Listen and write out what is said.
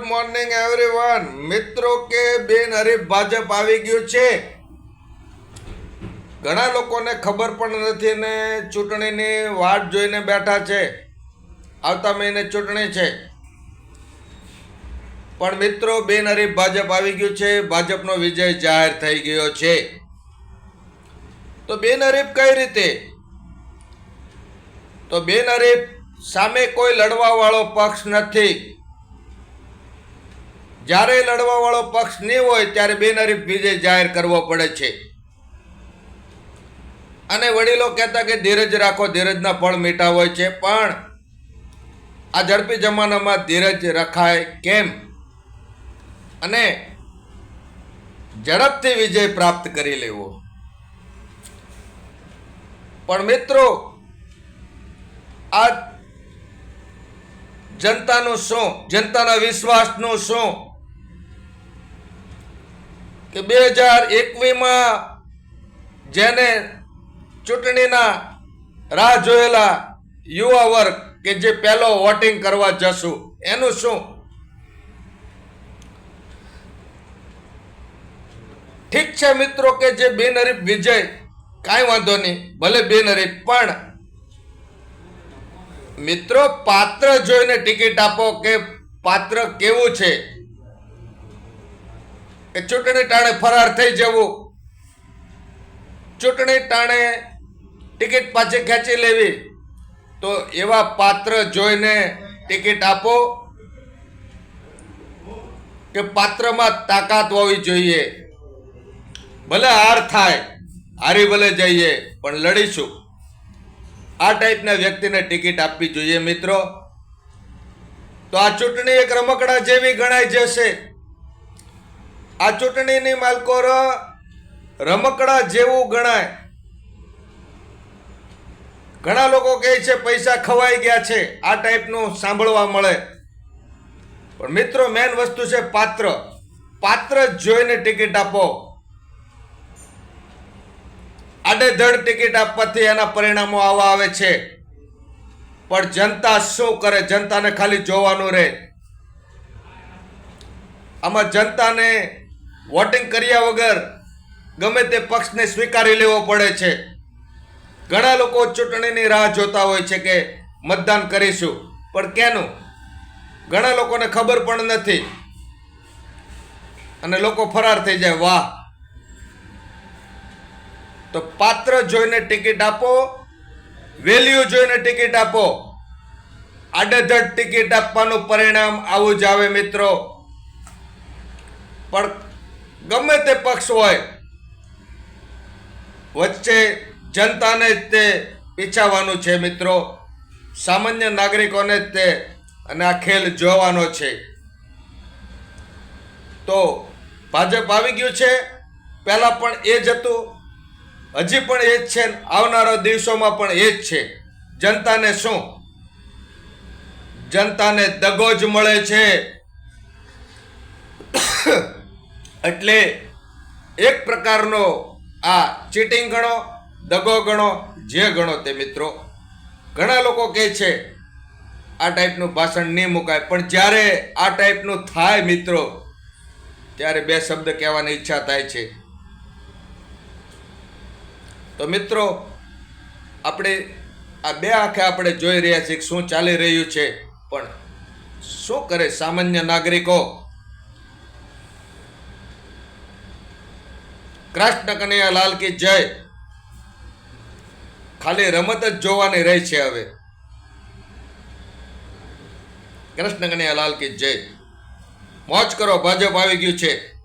Good morning everyone મિત્રો કે બેન હરીફ ભાજપ આવી ગયું છે. ઘણા લોકોને ખબર પણ નથી ને ચૂંટણીની વાટ જોઈને બેઠા છે. આવતા મહિને ચૂંટણી છે. પણ મિત્રો, બેન હરીફ ભાજપ આવી ગયું છે. ભાજપનો વિજય જાહેર થઈ ગયો છે. તો બેન હરીફ કઈ રીતે? તો બેન હરીફ સામે કોઈ લડવા વાળો પક્ષ નથી. જ્યારે લડવા વાળો પક્ષ નહીં હોય ત્યારે બેનરીફ વિજય જાહેર કરવો પડે છે. અને વડીલો કહેતા કે ધીરજ રાખો, ધીરજના ફળ મીઠા હોય છે. પણ આ ઝડપી જમાનામાં ધીરજ રખાય કેમ? અને ઝડપથી વિજય પ્રાપ્ત કરી લેવો. પણ મિત્રો, આ જનતાનું શું? જનતાના વિશ્વાસનું શું? કે બે હજાર એકવીસમાં જેને ચૂંટણીના રાહ જોયેલા યુવા વર્ગ કે જે પહેલો વોટિંગ કરવા જશું, એનું શું? ઠીક છે મિત્રો કે જે બિનહરીફ વિજય, કાંઈ વાંધો નહીં, ભલે બિનહરીફ, પણ મિત્રો પાત્ર જોઈને ટિકિટ આપો કે પાત્ર કેવું છે? કે ચૂંટણી ટાણે ફરાર થઈ જવું. ચૂંટણી ટાણે ટિકિટ પાછી ખેંચી લેવી. તો એવા પાત્ર જોઈને ટિકિટ આપો કે પાત્રમાં તાકાત હોવી જોઈએ. ભલે હાર થાય, હારી ભલે જઈએ, પણ લડીશું. આ ટાઈપના વ્યક્તિને ટિકિટ આપવી જોઈએ મિત્રો. તો આ ચૂંટણી એક રમકડા જેવી ગણાઈ જશે. આ ચૂંટણીની માલકોર રમકડા જેવું ગણાય. ઘણા લોકો કહે છે, પૈસા ખવાઈ ગયા છે. આ ટાઈપનું સાંભળવા મળે. પણ મિત્રો, મેન વસ્તુ છે પાત્ર. પાત્ર જોઈને ટિકિટ આપો. આડેધડ ટિકિટ આપવાથી એના પરિણામો આવા આવે છે. પણ જનતા શું કરે? જનતાને ખાલી જોવાનું રહે. આમાં જનતાને વોટિંગ કર્યા વગર ગમે તે પક્ષને સ્વીકારી લેવો પડે છે. ઘણા લોકો ચૂંટણીની રાહ જોતા હોય છે કે મતદાન કરીશું. પણ કેનું ઘણા લોકોને ખબર પણ નથી. અને લોકો ફરાર થઈ જાય. વાહ! તો પાત્ર જોઈને ટિકિટ આપો, વેલ્યુ જોઈને ટિકિટ આપો. આડેધડ ટિકિટ આપવાનું પરિણામ આવું જ આવે મિત્રો. પણ ગમે તે પક્ષ હોય, વચ્ચે જનતાને જ તે પીછાવાનું છે મિત્રો. સામાન્ય નાગરિકોને જ તે અને આ ખેલ જોવાનો છે. તો ભાજપ આવી ગયું છે. પહેલાં પણ એ જ હતું. હજી પણ એ જ છે. આવનારા દિવસોમાં પણ એ જ છે. જનતાને શું? જનતાને દગો જ મળે છે. એટલે એક પ્રકારનો આ ચીટિંગ ગણો, દગો ગણો, જે ગણો તે મિત્રો. ઘણા લોકો કહે છે, આ ટાઈપનું ભાષણ નહીં મુકાય. પણ જ્યારે આ ટાઈપનું થાય મિત્રો, ત્યારે બે શબ્દ કહેવાની ઈચ્છા થાય છે. તો મિત્રો, આપણે આ બે આંખે આપણે જોઈ રહ્યા છીએ શું ચાલી રહ્યું છે. પણ શું કરે સામાન્ય નાગરિકો? કૃષ્ણ કનૈયાલાલ કી જય. ખાલી રમત જ જોવાની રહી છે હવે. કૃષ્ણ કનૈયાલાલ કી જય. મોજ કરો, ભાજપ આવી ગયું છે.